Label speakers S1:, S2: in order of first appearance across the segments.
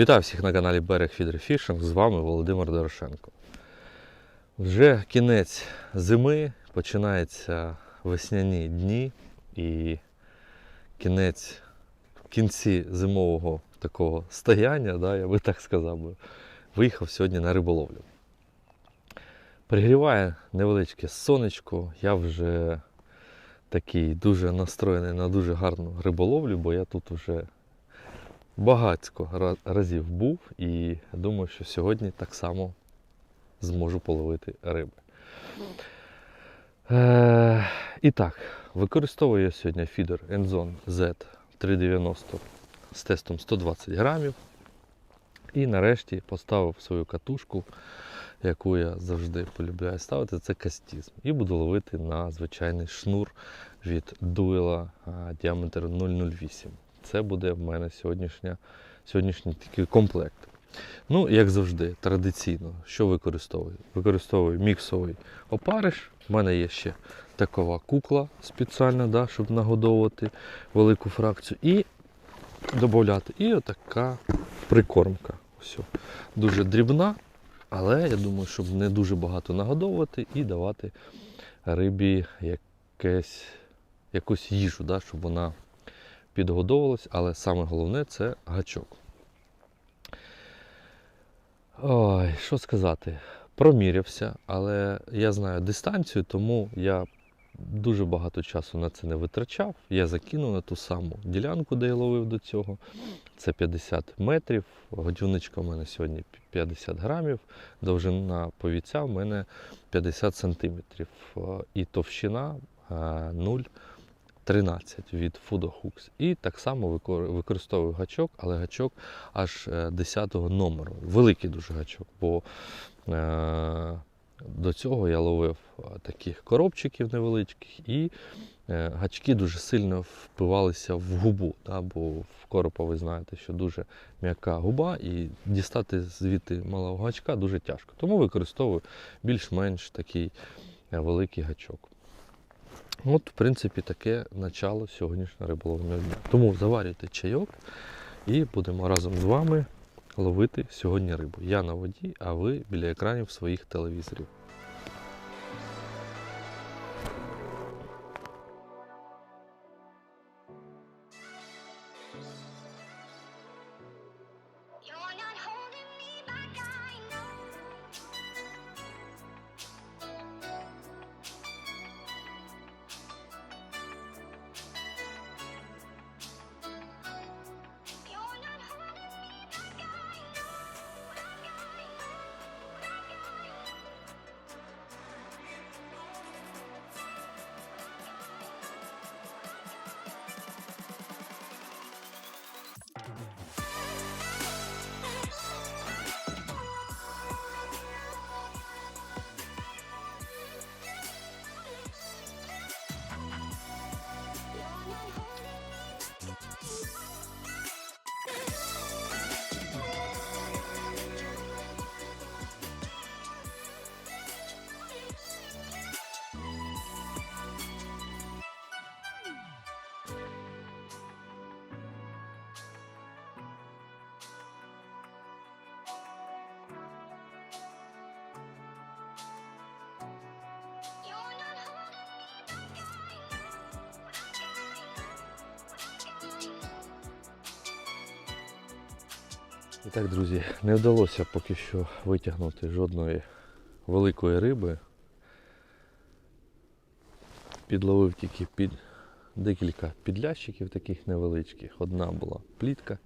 S1: Вітаю всіх на каналі Берег Фідерфішинг. З вами Володимир Дорошенко. Вже кінець зими, починаються весняні дні і кінець кінці зимового такого стояння, да, я би так сказав, би, виїхав сьогодні на риболовлю. Пригріває невеличке сонечко, я вже такий дуже настроєний на дуже гарну риболовлю, бо я тут вже багатько разів був і думаю, що сьогодні так само зможу половити риби. Е, і так, використовую я сьогодні фідер Enzone Z 390 з тестом 120 грамів. І нарешті поставив свою катушку, яку я завжди полюбляю ставити, це кастізм. І буду ловити на звичайний шнур від дуела діаметр 008. Це буде в мене сьогоднішня, сьогоднішній такий комплект. Ну, як завжди, традиційно, що використовую? Використовую міксовий опариш. У мене є ще такова кукла спеціальна, да, щоб нагодовувати велику фракцію. І додати. І отака прикормка. Ось. Дуже дрібна, але я думаю, щоб не дуже багато нагодовувати і давати рибі якесь, якусь їжу, да, щоб вона підгодовувалось, але саме головне це гачок. Ой, що сказати? Промірявся, але я знаю дистанцію, тому я дуже багато часу на це не витрачав. Я закинув на ту саму ділянку, де я ловив до цього. Це 50 метрів. Годівничка у мене сьогодні 50 грамів, довжина повіця в мене 50 сантиметрів. Е, і товщина е, 0. 13 від Fudo І так само використовую гачок, але гачок аж е, 10-го номеру. Великий дуже гачок, бо е, до цього я ловив е, таких коробчиків невеличких, і гачки дуже сильно впивалися в губу. Да? Бо в коропа ви знаєте, що дуже м'яка губа, і дістати звідти малого гачка дуже тяжко. Тому використовую більш-менш такий великий гачок. От, в принципі, таке начало сьогоднішнього риболовного дня. Тому заварюйте чайок і будемо разом з вами ловити сьогодні рибу. Я на воді, а ви біля екранів своїх телевізорів. І так, друзі, не вдалося поки що витягнути жодної великої риби. Підловив тільки під декілька підлящиків таких невеличких. Одна була плітка.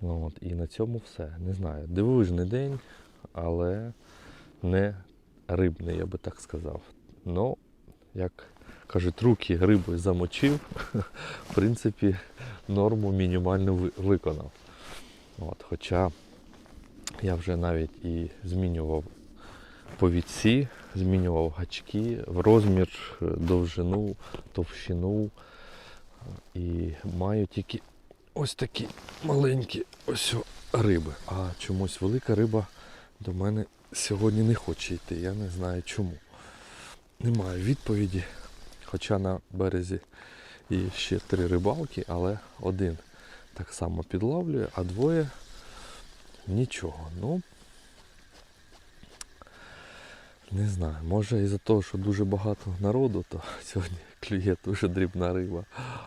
S1: Ну, От, і на цьому все. Не знаю. Дивовижний день, але не рибний, я би так сказав. Ну, як кажуть, руки риби замочив. В принципі, норму мінімально виконав. От, хоча я вже навіть і змінював повідці, змінював гачки в розмір, довжину, товщину. І маю тільки ось такі маленькі ось риби. А чомусь велика риба до мене сьогодні не хоче йти. Я не знаю чому. Немає відповіді. Хоча на березі є ще три рибалки, але один так само підловлює, а двоє нічого. Ну, не знаю, може із-за того, що дуже багато народу, то сьогодні клює дуже дрібна риба,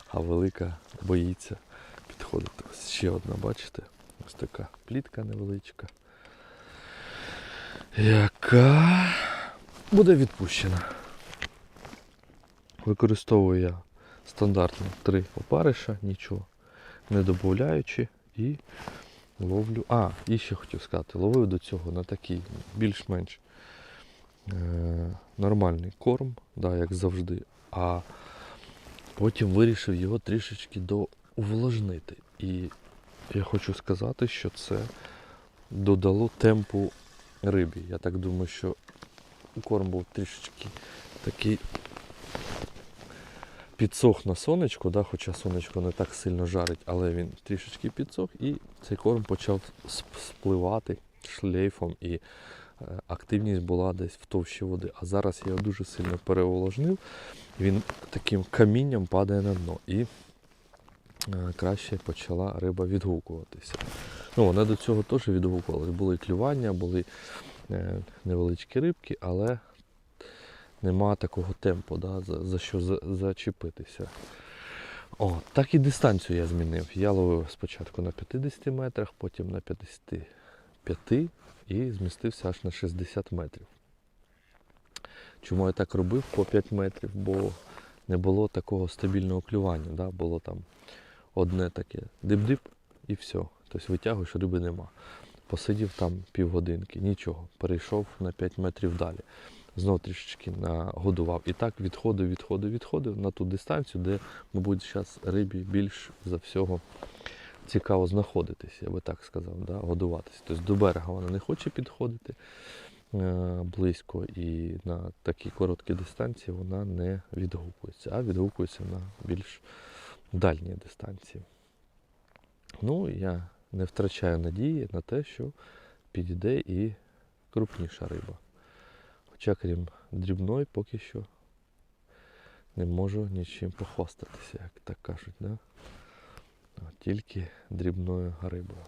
S1: а велика боїться підходити. Ось ще одна, бачите? Ось така плітка невеличка. Яка буде відпущена. Використовую я стандартно три опариша, нічого не додаючи і ловлю. А, і ще хотів сказати, ловив до цього на такий більш-менш е- нормальний корм, да, як завжди. А потім вирішив його трішечки доувлажнити. І я хочу сказати, що це додало темпу рибі. Я так думаю, що корм був трішечки такий підсох на сонечку, да, хоча сонечко не так сильно жарить, але він трішечки підсох і цей корм почав спливати шлейфом і е, активність була десь в товщі води. А зараз я його дуже сильно переувлажнив, він таким камінням падає на дно. І е, краще почала риба відгукуватися. Ну, вона до цього теж відгукувалась. Були клювання, були е, невеличкі рибки, але нема такого темпу, да, за, за що за, зачепитися. О, так і дистанцію я змінив. Я ловив спочатку на 50 метрах, потім на 55 і змістився аж на 60 метрів. Чому я так робив по 5 метрів? Бо не було такого стабільного клювання. Да? Було там одне таке дип-дип і все. Тобто витягуєш, риби нема. Посидів там півгодинки, нічого. Перейшов на 5 метрів далі. Знов трішечки нагодував. І так відходив, відходив, відходив на ту дистанцію, де, мабуть, зараз рибі більш за всього цікаво знаходитися, я би так сказав, да? годуватися. Тобто до берега вона не хоче підходити е, близько і на такій короткій дистанції вона не відгукується, а відгукується на більш дальній дистанції. Ну, я не втрачаю надії на те, що підійде і крупніша риба. Хоча, крім дрібної, поки що не можу нічим похвастатися, як так кажуть, да? Тільки дрібною рибою.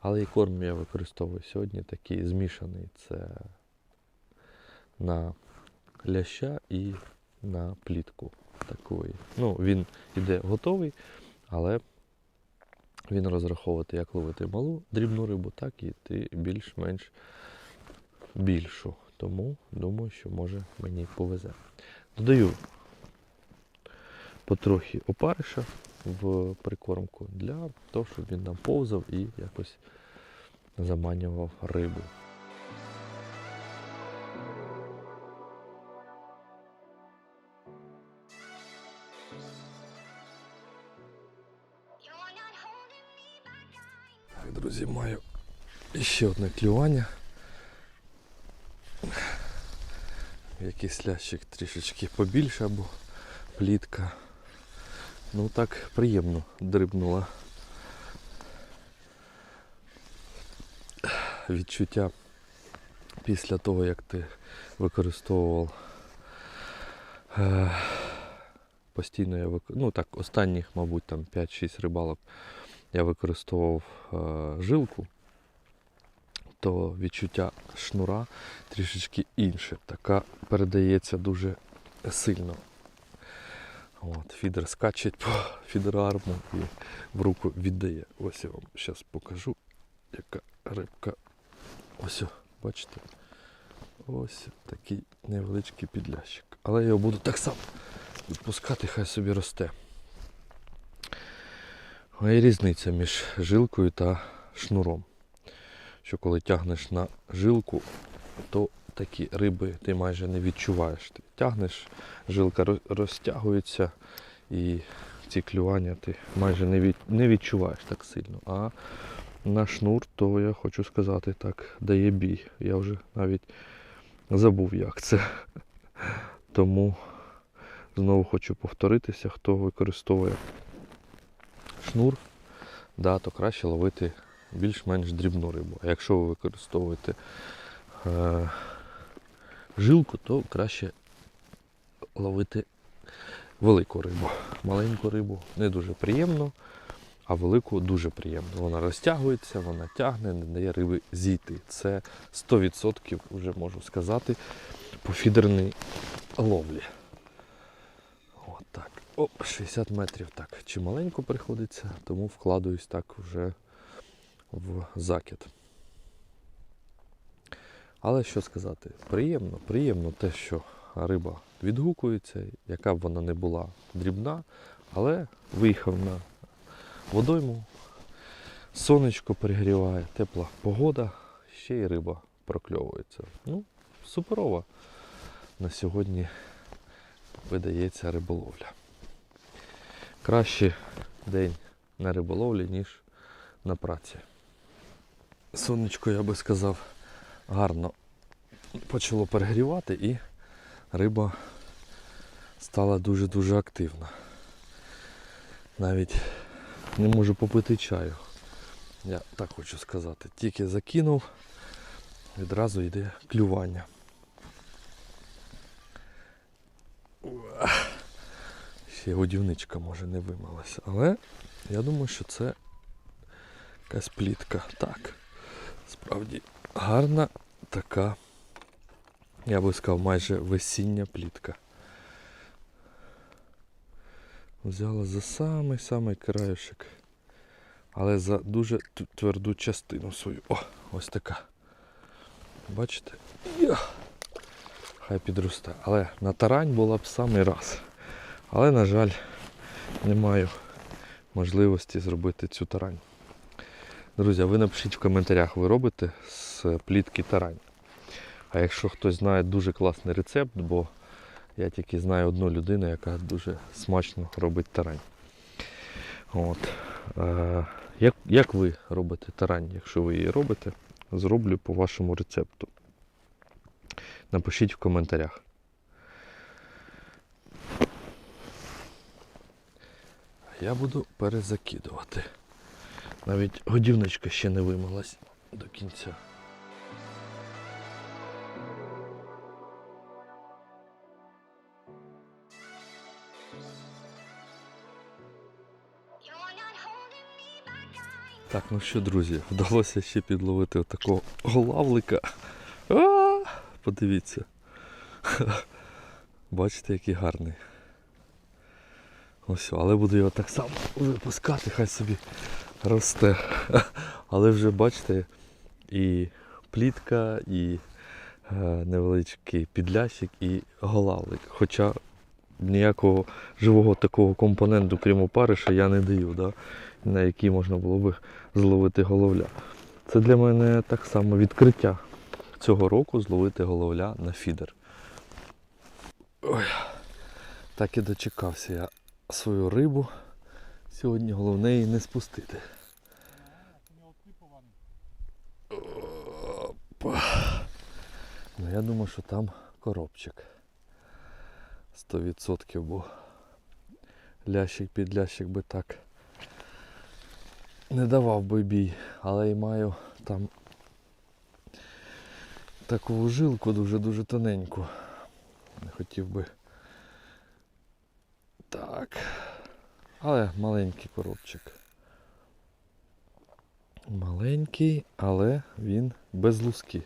S1: Але і корм я використовую сьогодні такий змішаний. Це на ляща і на плітку такої. Ну, він іде готовий, але він розраховувати, як ловити малу дрібну рибу, так і ти більш-менш більшу. Тому думаю, що може мені повезе. Додаю потрохи опариша в прикормку для того, щоб він там повзав і якось заманював рибу. Друзі, маю ще одне клювання. Якийсь лящик трішечки побільше або плітка. Ну так приємно дрибнула. Відчуття після того, як ти використовував е, постійно я вик... ну так, останніх, мабуть, там 5-6 рибалок я використовував е, жилку, то відчуття шнура трішечки інше. Така передається дуже сильно. От, фідер скаче по фідерарму і в руку віддає. Ось я вам зараз покажу, яка рибка. Ось, бачите? Ось такий невеличкий підлящик. Але я його буду так само відпускати, хай собі росте. Є різниця між жилкою та шнуром. Що коли тягнеш на жилку, то такі риби ти майже не відчуваєш. Ти тягнеш, жилка розтягується і ці клювання ти майже не, від, не відчуваєш так сильно. А на шнур, то я хочу сказати, так, дає бій. Я вже навіть забув, як це. Тому знову хочу повторитися, хто використовує шнур, да, то краще ловити більш-менш дрібну рибу. А якщо ви використовуєте е, жилку, то краще ловити велику рибу. Маленьку рибу не дуже приємно, а велику дуже приємно. Вона розтягується, вона тягне, не дає риби зійти. Це 100% вже можу сказати по фідерній ловлі. От. Оп, 60 метрів так. Чималенько приходиться, тому вкладуюсь так вже в закид. Але що сказати, приємно, приємно те, що риба відгукується, яка б вона не була дрібна, але виїхав на водойму, сонечко перегріває, тепла погода, ще й риба прокльовується. Ну, суперова на сьогодні видається риболовля. Краще день на риболовлі, ніж на праці. Сонечко, я би сказав, гарно почало перегрівати і риба стала дуже-дуже активна. Навіть не можу попити чаю. Я так хочу сказати. Тільки закинув, відразу йде клювання. Ще годівничка може не вимилася. Але я думаю, що це якась плітка. Так. Справді гарна така, я би сказав, майже весіння плітка. Взяла за самий-самий краюшек. Але за дуже тверду частину свою. О, ось така. Бачите? Хай підросте. Але на тарань була б самий раз. Але, на жаль, не маю можливості зробити цю тарань. Друзі, а ви напишіть в коментарях, ви робите з плітки тарань. А якщо хтось знає дуже класний рецепт, бо я тільки знаю одну людину, яка дуже смачно робить тарань. От. Е, як, як ви робите тарань, якщо ви її робите, зроблю по вашому рецепту. Напишіть в коментарях. Я буду перезакидувати. Навіть годівничка ще не вимилась до кінця. Так, ну що, друзі, вдалося ще підловити отакого голавлика. А, подивіться. Бачите, який гарний. Ось, але буду його так само випускати, хай собі росте. Але вже бачите, і плітка, і е, невеличкий підлящик, і голавлик. Хоча ніякого живого такого компоненту, крім опариша, я не даю, да? на який можна було би зловити головля. Це для мене так само відкриття цього року зловити головля на фідер. Ой, так і дочекався я свою рибу. Сьогодні головне її не спустити. Опа. Ну я думаю, що там коробчик. 100% бо лящик під лящик би так не давав би бій, але й маю там таку жилку дуже-дуже тоненьку. Не хотів би. Так. Але маленький коробчик. Маленький, але він без луски.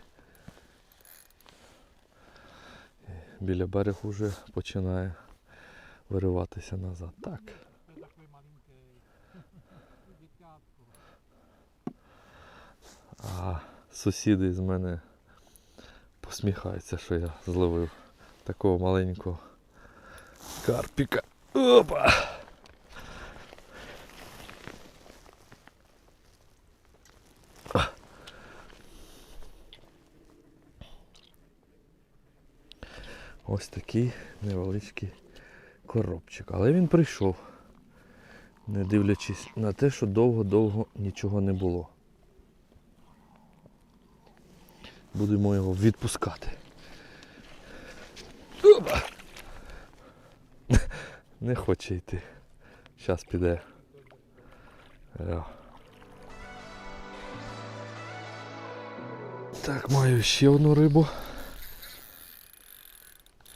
S1: Біля берегу вже починає вириватися назад. Так. А сусіди з мене посміхаються, що я зловив такого маленького карпіка. Опа! Ось такий невеличкий коробчик. Але він прийшов, не дивлячись на те, що довго-довго нічого не було. Будемо його відпускати. Опа! Не хоче йти. Зараз піде. Так, маю ще одну рибу.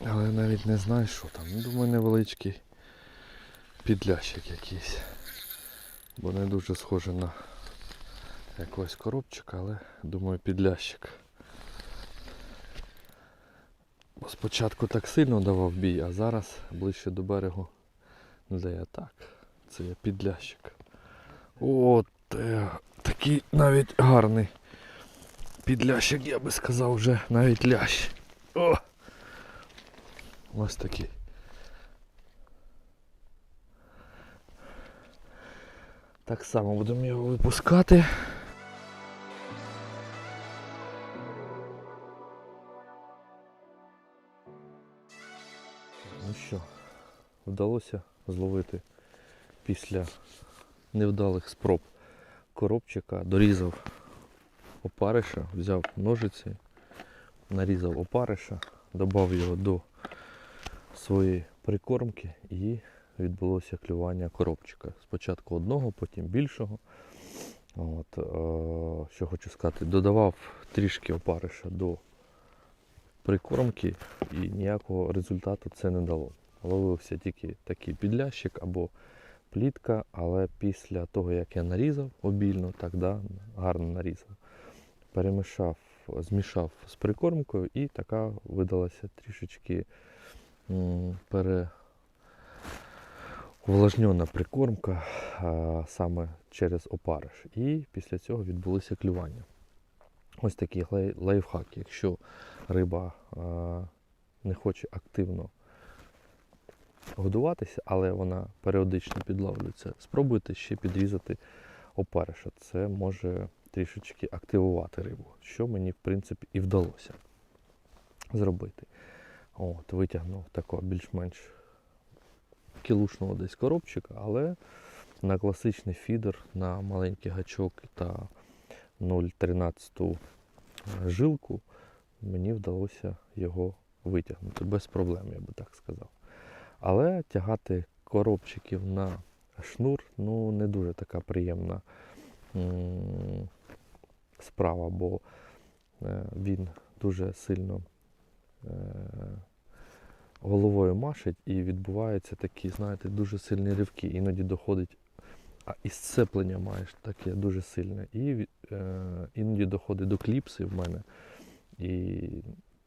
S1: Але навіть не знаю, що там. Ну, Думаю, невеличкий підлящик якийсь. бо не дуже схоже на якогось коробчика, але думаю підлящик. Бо спочатку так сильно давав бій, а зараз ближче до берегу не дає так. Це є підлящик. От е, такий навіть гарний підлящик, я би сказав, вже навіть лящ. О! Ось такий. Так само будемо його випускати. Ну що, вдалося зловити після невдалих спроб коробчика, дорізав опариша, взяв ножиці, нарізав опариша, додав його до своєї прикормки і відбулося клювання коробчика. Спочатку одного, потім більшого. От, е, що хочу сказати, додавав трішки опариша до прикормки і ніякого результату це не дало. Ловився тільки такий підлящик або плітка, але після того, як я нарізав обільно, так да, гарно нарізав, перемішав, змішав з прикормкою і така видалася трішечки м, пере увлажнена прикормка а, саме через опариш. І після цього відбулися клювання. Ось лай- лайфхак. Якщо риба а, не хоче активно годуватися, але вона періодично підловлюється, спробуйте ще підрізати опариша. Це може трішечки активувати рибу, що мені в принципі і вдалося зробити. От, витягнув такого більш-менш кілушного десь коробчика, але на класичний фідер, на маленький гачок та 0,13 жилку мені вдалося його витягнути без проблем, я би так сказав. Але тягати коробчиків на шнур ну, не дуже така приємна справа, бо е, він дуже сильно е, головою машить і відбуваються такі, знаєте, дуже сильні ривки. Іноді доходить, а і сцеплення маєш таке дуже сильне. І е, іноді доходить до кліпси в мене. І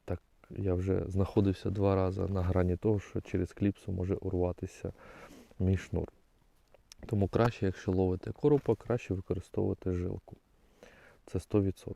S1: так я вже знаходився два рази на грані того, що через кліпсу може урватися мій шнур. Тому краще, якщо ловите коропа, краще використовувати жилку. Це 100%.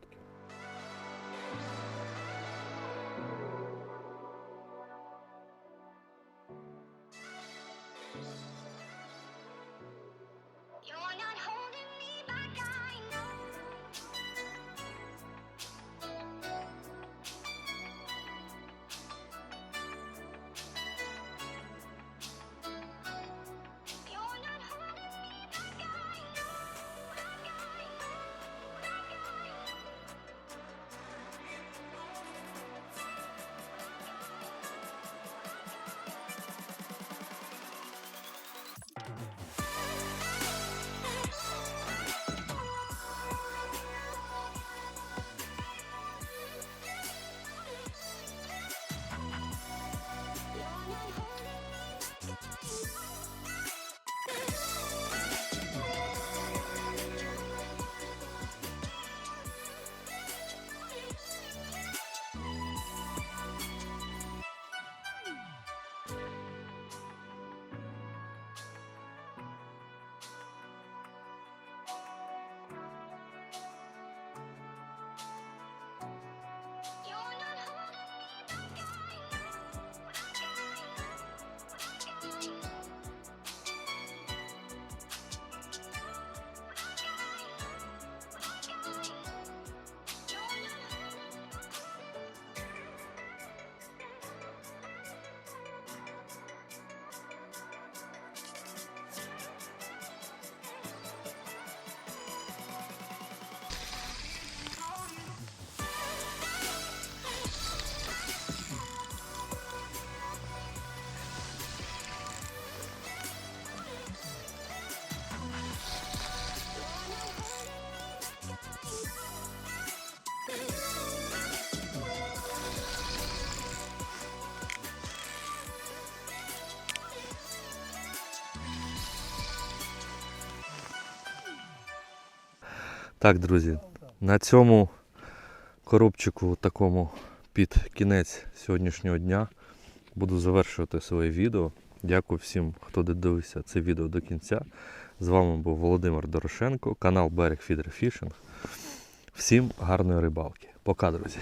S1: Так, друзі, на цьому коробчику такому під кінець сьогоднішнього дня буду завершувати своє відео. Дякую всім, хто додивився це відео до кінця. З вами був Володимир Дорошенко, канал Берег Фідер Фішинг. Всім гарної рибалки. Пока, друзі!